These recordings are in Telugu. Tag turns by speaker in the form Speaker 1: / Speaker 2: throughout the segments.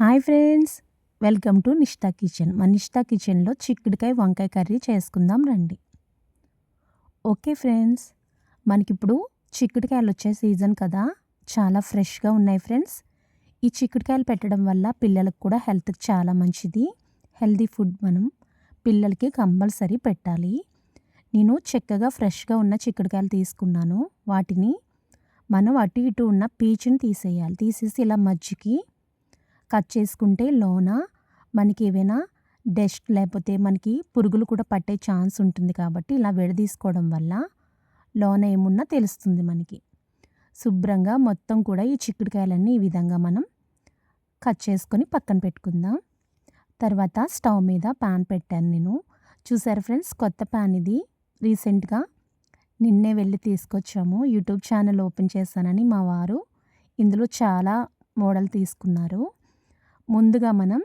Speaker 1: Hi friends welcome to Nishta kitchen. మన నిష్టా కిచెన్లో చిక్కుడుకాయ వంకాయ కర్రీ చేసుకుందాం రండి. ఓకే ఫ్రెండ్స్ మనకిప్పుడు చిక్కుడుకాయలు వచ్చే సీజన్ కదా. చాలా ఫ్రెష్గా ఉన్నాయి ఫ్రెండ్స్. ఈ చిక్కుడుకాయలు పెట్టడం వల్ల పిల్లలకు కూడా హెల్త్కి చాలా మంచిది. హెల్దీ ఫుడ్ మనం పిల్లలకి కంపల్సరీ పెట్టాలి. నేను చక్కగా ఫ్రెష్గా ఉన్న చిక్కుడుకాయలు తీసుకున్నాను. వాటిని మనం అటు ఇటు ఉన్న పీచుని తీసేయాలి. తీసేసి ఇలా మజ్జికి కట్ చేసుకుంటే లోన మనకి ఏవైనా డస్ట్ లేకపోతే మనకి పురుగులు కూడా పట్టే ఛాన్స్ ఉంటుంది కాబట్టి ఇలా విడదీసుకోవడం వల్ల లోన ఏమున్నా తెలుస్తుంది మనకి. శుభ్రంగా మొత్తం కూడా ఈ చిక్కుడుకాయలన్నీ ఈ విధంగా మనం కట్ చేసుకొని పక్కన పెట్టుకుందాం. తర్వాత స్టవ్ మీద ప్యాన్ పెట్టాను నేను. చూసారు ఫ్రెండ్స్? కొత్త ప్యాన్ ఇది. రీసెంట్గా నిన్నే వెళ్ళి తీసుకొచ్చాము. యూట్యూబ్ ఛానల్ ఓపెన్ చేశానని మా వారు. ఇందులో చాలా మోడల్ తీసుకున్నారు. ముందుగా మనం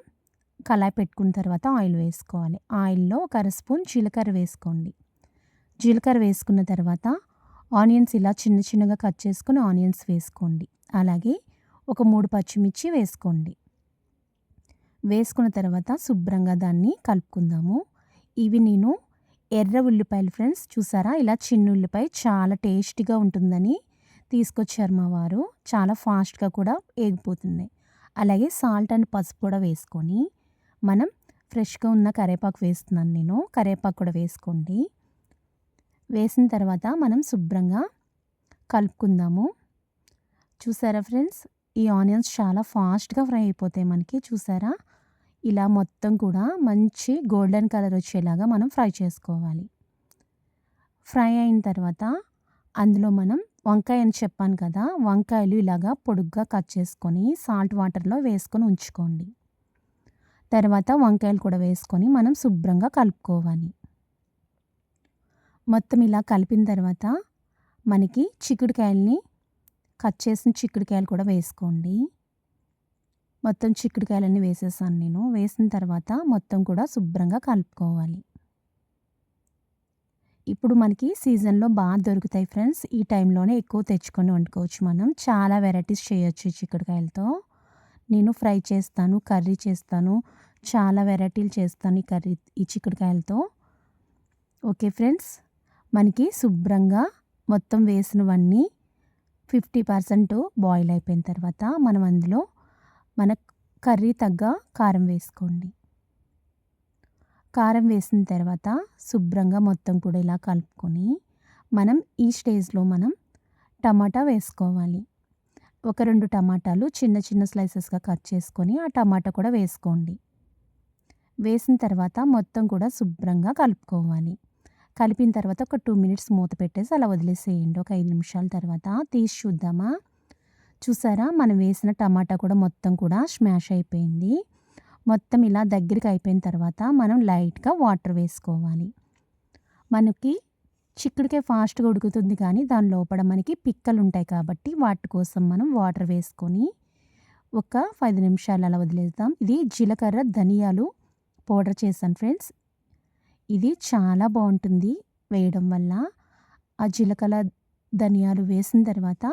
Speaker 1: కళాయి పెట్టుకున్న తర్వాత ఆయిల్ వేసుకోవాలి. ఆయిల్లో ఒక అర స్పూన్ జీలకర్ర వేసుకోండి. జీలకర్ర వేసుకున్న తర్వాత ఆనియన్స్ ఇలా చిన్న చిన్నగా కట్ చేసుకుని ఆనియన్స్ వేసుకోండి. అలాగే ఒక మూడు పచ్చిమిర్చి వేసుకోండి. వేసుకున్న తర్వాత శుభ్రంగా దాన్ని కలుపుకుందాము. ఇవి నేను ఎర్ర ఉల్లిపాయలు ఫ్రెండ్స్ చూసారా? ఇలా చిన్న ఉల్లిపాయ చాలా టేస్టీగా ఉంటుందని తీసుకొచ్చారు మా వారు. చాలా ఫాస్ట్గా కూడా ఏగిపోతున్నాయి. అలాగే సాల్ట్ అండ్ పసుపు కూడా వేసుకొని మనం ఫ్రెష్గా ఉన్న కరేపాకు వేస్తున్నాను నేను. కరేపాకు కూడా వేసుకోండి. వేసిన తర్వాత మనం శుభ్రంగా కలుపుకుందాము. చూసారా ఫ్రెండ్స్? ఈ ఆనియన్స్ చాలా ఫాస్ట్గా ఫ్రై అయిపోతాయి మనకి. చూసారా? ఇలా మొత్తం కూడా మంచి గోల్డెన్ కలర్ వచ్చేలాగా మనం ఫ్రై చేసుకోవాలి. ఫ్రై అయిన తర్వాత అందులో మనం వంకాయ అని చెప్పాను కదా వంకాయలు ఇలాగా పొడుగ్గా కట్ చేసుకొని సాల్ట్ వాటర్లో వేసుకొని ఉంచుకోండి. తర్వాత వంకాయలు కూడా వేసుకొని మనం శుభ్రంగా కలుపుకోవాలి. మొత్తం ఇలా కలిపిన తర్వాత మనకి చిక్కుడుకాయల్ని కట్ చేసిన చిక్కుడుకాయలు కూడా వేసుకోండి. మొత్తం చిక్కుడుకాయలన్నీ వేసేసాను నేను. వేసిన తర్వాత మొత్తం కూడా శుభ్రంగా కలుపుకోవాలి. ఇప్పుడు మనకి సీజన్లో బాగా దొరుకుతాయి ఫ్రెండ్స్. ఈ టైంలోనే ఎక్కువ తెచ్చుకొని వండుకోవచ్చు మనం. చాలా వెరైటీస్ చేయొచ్చు చిక్కుడుకాయలతో. నేను ఫ్రై చేస్తాను కర్రీ చేస్తాను. చాలా వెరైటీలు చేస్తాను ఈ కర్రీ ఈ చిక్కుడుకాయలతో. Okay friends. మనకి శుభ్రంగా మొత్తం వేసినవన్నీ ఫిఫ్టీ పర్సెంట్ బాయిల్ అయిపోయిన తర్వాత మనం అందులో మన కర్రీ తగ్గ కారం వేసుకోండి. కారం వేసిన తర్వాత శుభ్రంగా మొత్తం కూడా ఇలా కలుపుకొని మనం ఈ స్టేజ్లో మనం టమాటా వేసుకోవాలి. ఒక రెండు టమాటాలు చిన్న చిన్న స్లైసెస్గా కట్ చేసుకొని ఆ టమాటా కూడా వేసుకోండి. వేసిన తర్వాత మొత్తం కూడా శుభ్రంగా కలుపుకోవాలి. కలిపిన తర్వాత ఒక టూ మినిట్స్ మూత పెట్టేసి అలా వదిలేసేయండి. ఒక ఐదు నిమిషాల తర్వాత తీసి చూద్దామా? చూసారా? మనం వేసిన టమాటా కూడా మొత్తం కూడా స్మాష్ అయిపోయింది. మొత్తం ఇలా దగ్గరికి అయిపోయిన తర్వాత మనం లైట్గా వాటర్ వేసుకోవాలి. మనకి చిక్కుడికే ఫాస్ట్గా ఉడుకుతుంది కానీ దాని లోపల మనకి పిక్కలు ఉంటాయి కాబట్టి వాటి కోసం మనం వాటర్ వేసుకొని ఒక పది నిమిషాలు అలా వదిలేద్దాం. ఇది జీలకర్ర ధనియాలు పౌడర్ చేశాను ఫ్రెండ్స్. ఇది చాలా బాగుంటుంది వేయడం వల్ల. ఆ జీలకర్ర ధనియాలు వేసిన తర్వాత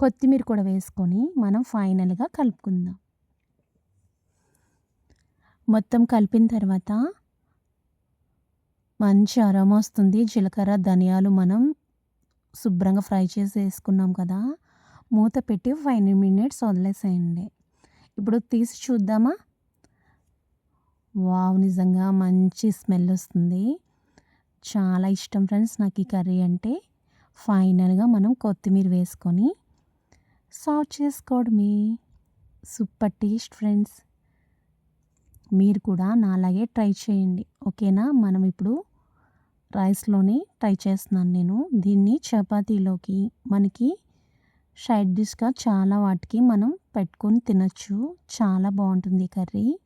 Speaker 1: కొత్తిమీర కూడా వేసుకొని మనం ఫైనల్గా కలుపుకుందాం. మొత్తం కలిపిన తర్వాత మంచి అరమ వస్తుంది. జీలకర్ర ధనియాలు మనం శుభ్రంగా ఫ్రై చేసి వేసుకున్నాం కదా. మూత పెట్టి ఫైవ్ మినిట్స్ వదిలేసేయండి. ఇప్పుడు తీసి చూద్దామా? వావ్ నిజంగా మంచి స్మెల్ వస్తుంది. చాలా ఇష్టం ఫ్రెండ్స్ నాకు ఈ కర్రీ అంటే. ఫైనల్గా మనం కొత్తిమీర వేసుకొని సర్వ్ చేసుకోవడమే. సూపర్ టేస్ట్ ఫ్రెండ్స్ మీరు కూడా నాలాగే ట్రై చేయండి. ఓకేనా? మనం ఇప్పుడు రైస్లోనే ట్రై చేస్తున్నాను నేను. దీన్ని చపాతీలోకి మనకి సైడ్ డిష్గా చాలా వాటికి మనం పెట్టుకొని తినచ్చు. చాలా బాగుంటుంది కర్రీ.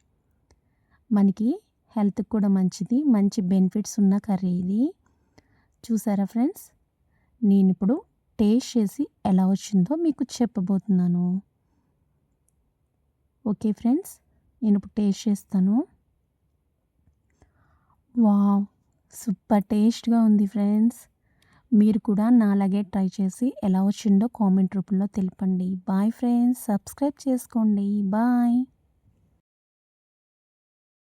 Speaker 1: మనకి హెల్త్కి కూడా మంచిది. మంచి బెనిఫిట్స్ ఉన్న కర్రీ ఇది. చూసారా ఫ్రెండ్స్? నేను ఇప్పుడు టేస్ట్ చేసి ఎలా వచ్చిందో మీకు చెప్పబోతున్నాను. Okay friends? నేను ఇప్పుడు టేస్ట్ చేస్తాను. వావ్ సూపర్ టేస్ట్గా ఉంది ఫ్రెండ్స్ మీరు కూడా నాలాగే ట్రై చేసి ఎలా వచ్చిందో కామెంట్ రూపంలో తెలపండి. బాయ్ ఫ్రెండ్స్ సబ్స్క్రైబ్ చేసుకోండి. బాయ్